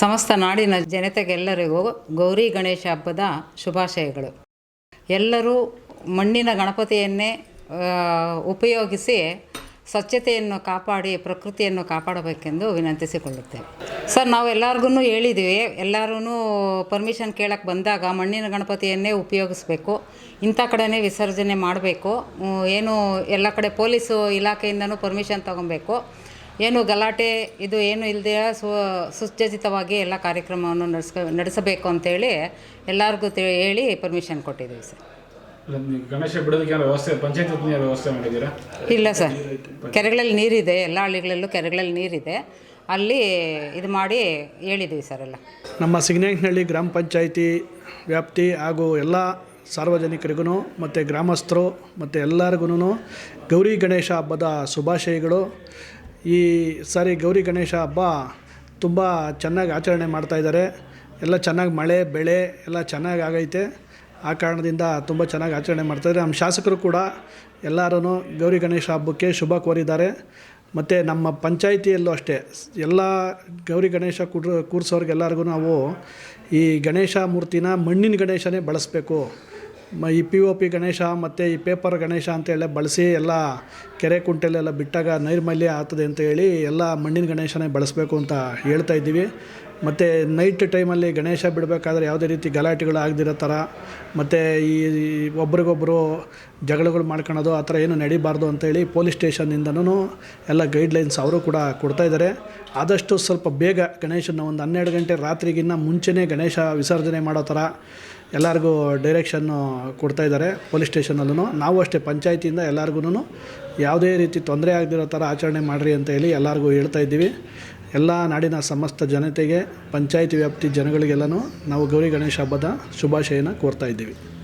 ಸಮಸ್ತ ನಾಡಿನ ಜನತೆಗೆಲ್ಲರಿಗೂ ಗೌರಿ ಗಣೇಶ ಹಬ್ಬದ ಶುಭಾಶಯಗಳು. ಎಲ್ಲರೂ ಮಣ್ಣಿನ ಗಣಪತಿಯನ್ನೇ ಉಪಯೋಗಿಸಿ ಸ್ವಚ್ಛತೆಯನ್ನು ಕಾಪಾಡಿ, ಪ್ರಕೃತಿಯನ್ನು ಕಾಪಾಡಬೇಕೆಂದು ವಿನಂತಿಸಿಕೊಳ್ಳುತ್ತೇವೆ. ಸರ್ ನಾವು ಎಲ್ಲರಿಗೂ ಹೇಳಿದ್ದೀವಿ ಎಲ್ಲರೂ ಪರ್ಮಿಷನ್ ಕೇಳಕ್ಕೆ ಬಂದಾಗ ಮಣ್ಣಿನ ಗಣಪತಿಯನ್ನೇ ಉಪಯೋಗಿಸ್ಬೇಕು, ಇಂಥ ಕಡೆನೇ ವಿಸರ್ಜನೆ ಮಾಡಬೇಕು ಏನು ಎಲ್ಲ ಕಡೆ ಪೊಲೀಸು ಇಲಾಖೆಯಿಂದನೂ ಪರ್ಮಿಷನ್ ತೊಗೊಬೇಕು ಏನು ಗಲಾಟೆ ಇದು ಏನು ಇಲ್ಲದೆ ಸು ಸುಸಜ್ಜಿತವಾಗಿ ಎಲ್ಲ ಕಾರ್ಯಕ್ರಮವನ್ನು ನಡೆಸ್ಕ ನಡೆಸಬೇಕು ಅಂತೇಳಿ ಎಲ್ಲರಿಗೂ ತಿಳಿ ಹೇಳಿ ಪರ್ಮಿಷನ್ ಕೊಟ್ಟಿದ್ದೀವಿ ಸರ್. ಇಲ್ಲ, ಗಣೇಶ ಬಿಡೋದಕ್ಕೆ ವ್ಯವಸ್ಥೆ ಪಂಚಾಯತ್ ವ್ಯವಸ್ಥೆ ಮಾಡಿದ್ದೀರಾ? ಇಲ್ಲ ಸರ್. ಕೆರೆಗಳಲ್ಲಿ ನೀರಿದೆ ಎಲ್ಲ ಹಳ್ಳಿಗಳಲ್ಲೂ ಕೆರೆಗಳಲ್ಲಿ ನೀರಿದೆ. ಅಲ್ಲಿ ಇದು ಮಾಡಿ ಹೇಳಿದ್ದೀವಿ ಸರ್ ಎಲ್ಲ. ನಮ್ಮ ಸಿಗ್ನೇಟ್ನಹಳ್ಳಿ ಗ್ರಾಮ ಪಂಚಾಯಿತಿ ವ್ಯಾಪ್ತಿ ಹಾಗೂ ಎಲ್ಲ ಸಾರ್ವಜನಿಕರಿಗೂ ಮತ್ತು ಗ್ರಾಮಸ್ಥರು ಮತ್ತು ಎಲ್ಲರಿಗೂ ಗೌರಿ ಗಣೇಶ ಹಬ್ಬದ ಶುಭಾಶಯಗಳು. ಈ ಸಾರಿ ಗೌರಿ ಗಣೇಶ ಹಬ್ಬ ತುಂಬ ಚೆನ್ನಾಗಿ ಆಚರಣೆ ಮಾಡ್ತಾಯಿದ್ದಾರೆ ಎಲ್ಲ ಚೆನ್ನಾಗಿ ಮಳೆ, ಬೆಳೆ ಎಲ್ಲ ಚೆನ್ನಾಗಿ ಆಗೈತೆ. ಆ ಕಾರಣದಿಂದ ತುಂಬ ಚೆನ್ನಾಗಿ ಆಚರಣೆ ಮಾಡ್ತಾಯಿದ್ದಾರೆ ನಮ್ಮ ಶಾಸಕರು ಕೂಡ ಎಲ್ಲರೂ ಗೌರಿ ಗಣೇಶ ಹಬ್ಬಕ್ಕೆ ಶುಭ ಕೋರಿದ್ದಾರೆ. ಮತ್ತು ನಮ್ಮ ಪಂಚಾಯಿತಿಯಲ್ಲೂ ಅಷ್ಟೇ, ಎಲ್ಲ ಗೌರಿ ಗಣೇಶ ಕೂರ್ ಕೂರಿಸೋರ್ಗೆಲ್ಲರಿಗೂ ನಾವು ಈ ಗಣೇಶ ಮೂರ್ತಿನ ಮಣ್ಣಿನ ಗಣೇಶನೇ ಬಳಸಬೇಕು. ಮ ಈ ಪಿ ಒ ಪಿ ಗಣೇಶ ಮತ್ತು ಈ ಪೇಪರ್ ಗಣೇಶ ಅಂತೇಳಿ ಬಳಸಿ ಎಲ್ಲ ಕೆರೆ ಕುಂಟೆಲೆಲ್ಲ ಬಿಟ್ಟಾಗ ನೈರ್ಮಲ್ಯ ಆಗ್ತದೆ ಅಂತ ಹೇಳಿ ಎಲ್ಲ ಮಣ್ಣಿನ ಗಣೇಶನೇ ಬಳಸಬೇಕು ಅಂತ ಹೇಳ್ತಾ ಇದ್ದೀವಿ. ಮತ್ತು ನೈಟ್ ಟೈಮಲ್ಲಿ ಗಣೇಶ ಬಿಡಬೇಕಾದ್ರೆ ಯಾವುದೇ ರೀತಿ ಗಲಾಟೆಗಳು ಆಗದಿರೋ ಥರ, ಮತ್ತು ಈ ಒಬ್ರಿಗೊಬ್ಬರು ಜಗಳಗಳು ಮಾಡ್ಕೊಳೋದು, ಆ ಥರ ಏನು ನಡಿಬಾರ್ದು ಅಂತೇಳಿ ಪೊಲೀಸ್ ಸ್ಟೇಷನ್ನಿಂದನೂ ಎಲ್ಲ ಗೈಡ್ಲೈನ್ಸ್ ಅವರು ಕೂಡ ಕೊಡ್ತಾಯಿದ್ದಾರೆ ಆದಷ್ಟು ಸ್ವಲ್ಪ ಬೇಗ ಗಣೇಶನ ಒಂದು ಹನ್ನೆರಡು ಗಂಟೆ ರಾತ್ರಿಗಿನ್ನ ಮುಂಚೆನೇ ಗಣೇಶ ವಿಸರ್ಜನೆ ಮಾಡೋ ಥರ ಎಲ್ಲರಿಗೂ ಡೈರೆಕ್ಷನ್ನು ಕೊಡ್ತಾಯಿದ್ದಾರೆ ಪೊಲೀಸ್ ಸ್ಟೇಷನಲ್ಲೂ ನಾವು ಅಷ್ಟೇ ಪಂಚಾಯತಿಯಿಂದ ಎಲ್ಲರಿಗೂ ಯಾವುದೇ ರೀತಿ ತೊಂದರೆ ಆಗದಿರೋ ಥರ ಆಚರಣೆ ಮಾಡಿರಿ ಅಂತ ಹೇಳಿ ಎಲ್ಲರಿಗೂ ಹೇಳ್ತಾ ಇದ್ದೀವಿ. ಎಲ್ಲ ನಾಡಿನ ಸಮಸ್ತ ಜನತೆಗೆ ಪಂಚಾಯಿತಿ ವ್ಯಾಪ್ತಿ ಜನಗಳಿಗೆಲ್ಲನೂ ನಾವು ಗೌರಿ ಗಣೇಶ ಹಬ್ಬದ ಶುಭಾಶಯನ ಕೋರ್ತಾ ಇದ್ದೀವಿ.